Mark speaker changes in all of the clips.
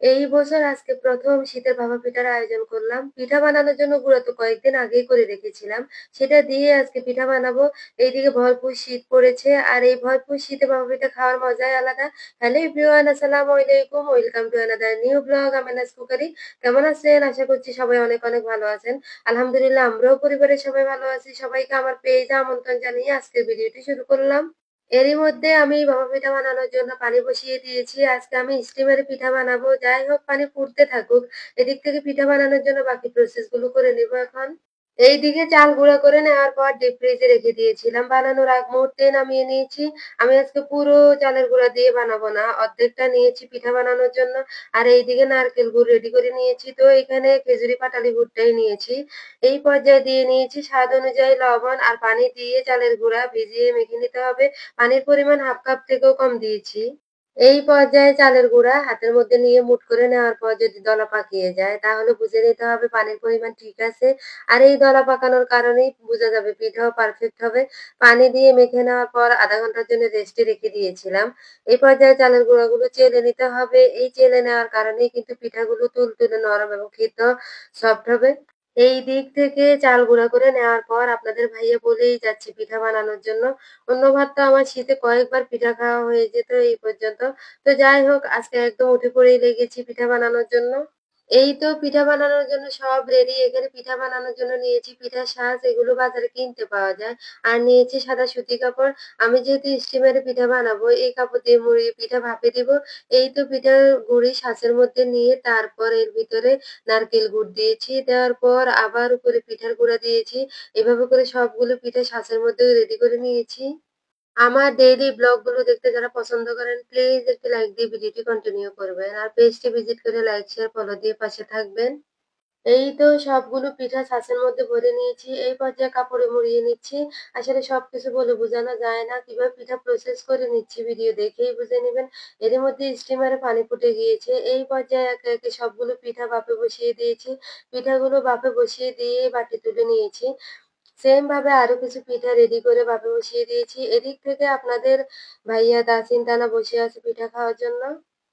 Speaker 1: এই বছর আজকে প্রথম শীতের ভাপা পিঠার আয়োজন করলাম। পিঠা বানানোর জন্য গুঁড়া তো কয়েকদিন আগেই করে রেখেছিলাম। সেটা দিয়ে আজকে পিঠা বানাবো। এইদিকে ভরপুর শীত পড়েছে। আর এই ভরপুর শীতে ভাপা পিঠা খাওয়ার মজাই আলাদা। হ্যালো এভরিওয়ান আসসালামু আলাইকুম। Welcome to another new blog আমি নাজ কুকারি। কেমন আছেন? আশা করছি সবাই অনেক, অনেক ভালো আছেন। আলহামদুলিল্লাহ আমরাও পরিবারের সবাই ভালো আছি। সবাইকে আমার পেজে আমন্ত্রণ জানিয়ে আজকের ভিডিওটি শুরু করলাম। এরই মধ্যে আমি বাবা পিঠা বানানোর জন্য পানি বসিয়ে দিয়েছি। আজকে আমি স্টিমারে পিঠা বানাবো। যাই হোক, পানি ফুটতে থাকুক। এদিক থেকে পিঠা বানানোর জন্য বাকি প্রসেসগুলো করে নেব এখন। এইদিকে চাল গুঁড়া করে নেওয়ার পর ডিপ ফ্রিজে রেখে দিয়েছিলাম। বানানোর আগ মুহূর্তে নামিয়ে নিয়েছি। আমি আজকে পুরো চালের গুঁড়া দিয়ে বানাবো না। অর্ধেকটা নিয়েছি পিঠা বানানোর জন্য। আর এইদিকে নারকেল গুড় রেডি করে নিয়েছি। তো এখানে খেজুরি পাটালি গুড়টাই নিয়েছি। এই পর্যায়ে দিয়ে নিয়েছি স্বাদ অনুযায়ী লবণ আর পানি দিয়ে চালের গুঁড়া ভিজিয়ে মেখে নিতে হবে। পানির পরিমাণ হাফ কাপ থেকেও কম দিয়েছি। এই পর্যায়ে চালের গুঁড়া হাতের মধ্যে নিয়ে মুট করে নেওয়ার পর যদি দলা পাকিয়ে যায়, তাহলে বুঝে নিতে হবে পানির পরিমাণ ঠিক আছে। আর এই দলা পাকানোর কারণেই বোঝা যাবে পিঠাও পারফেক্ট হবে। পানি দিয়ে মেখে নেওয়ার পর আধা ঘণ্টার জন্য রেস্টে রেখে দিয়েছিলাম। এই পর্যায়ে চালের গুঁড়াগুলো চেলে নিতে হবে। এই চেলে নেওয়ার কারণেই কিন্তু পিঠাগুলো তুলতুলে নরম এবং খেতেও সফট হবে। এই দিক থেকে চাল গুঁড়া করে নেওয়ার পর আপনাদের ভাইয়া বলেই যাচ্ছে পিঠা বানানোর জন্য। অন্য ভাত তো আমার শীতে কয়েকবার পিঠা খাওয়া হয়ে যেত এই পর্যন্ত। তো যাই হোক, আজকে একদম উঠে পড়েই লেগেছি পিঠা বানানোর জন্য। এই তো পিঠা বানানোর জন্য সব রেডি। এখানে পিঠা বানানোর জন্য নিয়েছি পিঠার সাজ, এগুলো বাজারে কিনতে পাওয়া যায়। আর নিয়েছি সাদা সুতি কাপড়। আমি যেহেতু স্টিমারে পিঠা বানাবো, এই কাপড় দিয়ে মুড়িয়ে পিঠা ভাপে দিব। এই তো পিঠার গুঁড়ি শাঁসের মধ্যে নিয়ে তারপর এর ভিতরে নারকেল গুড় দিয়েছি। দেওয়ার পর আবার উপরে পিঠার গুঁড়া দিয়েছি। এভাবে করে সবগুলো পিঠা শাঁসের মধ্যে রেডি করে নিয়েছি। আমার ডেইলি ব্লগগুলো দেখতে যারা পছন্দ করেন প্লিজ একটি লাইক দিয়ে ভিডিওটি কন্টিনিউ করবেন আর পেজটি ভিজিট করে লাইক শেয়ার ফলো দিয়ে পাশে থাকবেন। এই তো সবগুলো পিঠা ছাঁচের মধ্যে ভরে নিয়েছি, এই পর্যায়ে কাপড়ে মুড়িয়ে নিচ্ছি। আসলে সবকিছু বলে বোঝানো যায় না, কীভাবে পিঠা প্রসেস করে নিচ্ছি ভিডিও দেখেই বুঝে নেবেন। এর মধ্যে স্টিমারে পানি ফুটে গিয়েছে, এই পর্যায়ে একে একে সবগুলো পিঠা বাপে বসিয়ে দিয়েছি। পিঠাগুলো বাপে বসিয়ে দিয়ে বাটি তুলে নিয়েছি। সেম ভাবে আরও কিছু পিঠা রেডি করে ভাপে বসিয়ে দিয়েছি। এদিক থেকে আপনাদের ভাইয়া তাসিন টানা বসে আছে পিঠা খাওয়ার জন্য।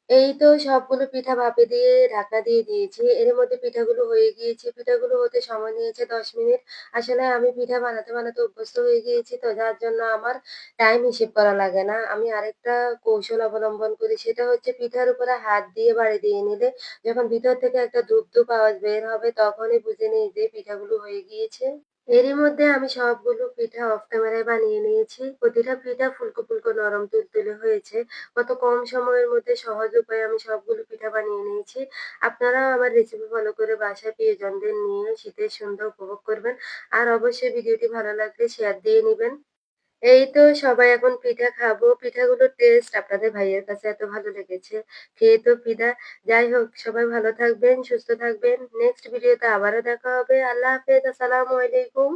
Speaker 1: এই তো সবগুলো পিঠা ভাপে দিয়ে ঢাকা দিয়ে দিয়েছি। এর মধ্যে পিঠাগুলো হয়ে গিয়েছে। পিঠাগুলো হতে সময় নিয়েছে দশ মিনিট। আসলে আমি পিঠা বানাতে বানাতে অভ্যস্ত হয়ে গিয়েছি তো যার জন্য আমার টাইম হিসেব করা লাগে না। আমি আরেকটা কৌশল অবলম্বন করি, সেটা হচ্ছে পিঠার উপরে হাত দিয়ে বাড়ি দিয়ে নিলে যখন ভিতর থেকে একটা ধূপ ধূপ আওয়াজ বের হবে, তখনই বুঝে নিই যে পিঠাগুলো হয়ে গিয়েছে। এরই মধ্যে আমি সবগুলো পিঠা অফ ক্যামেরায় বানিয়ে নিয়েছি। প্রতিটা পিঠা ফুলকো ফুলকো নরম তুলতুলে হয়েছে। কত কম সময়ের মধ্যে সহজ উপায়ে আমি সবগুলো পিঠা বানিয়ে নিয়েছি। আপনারাও আমার রেসিপি ফলো করে বাসায় প্রিয়জনদের নিয়ে শীতের সন্ধ্যা উপভোগ করবেন। আর অবশ্যই ভিডিওটি ভালো লাগলে শেয়ার দিয়ে নেবেন। এই তো সবাই এখন পিঠা খাব। পিঠাগুলোর টেস্ট আপনাদের ভাইয়ের কাছে এত ভালো লেগেছে। খেয়ে তো পিঠা যাই হোক, সবাই ভালো থাকবেন, সুস্থ থাকবেন। নেক্সট ভিডিওতে আবারও দেখা হবে। আল্লাহ হাফেজ, আসসালামু আলাইকুম।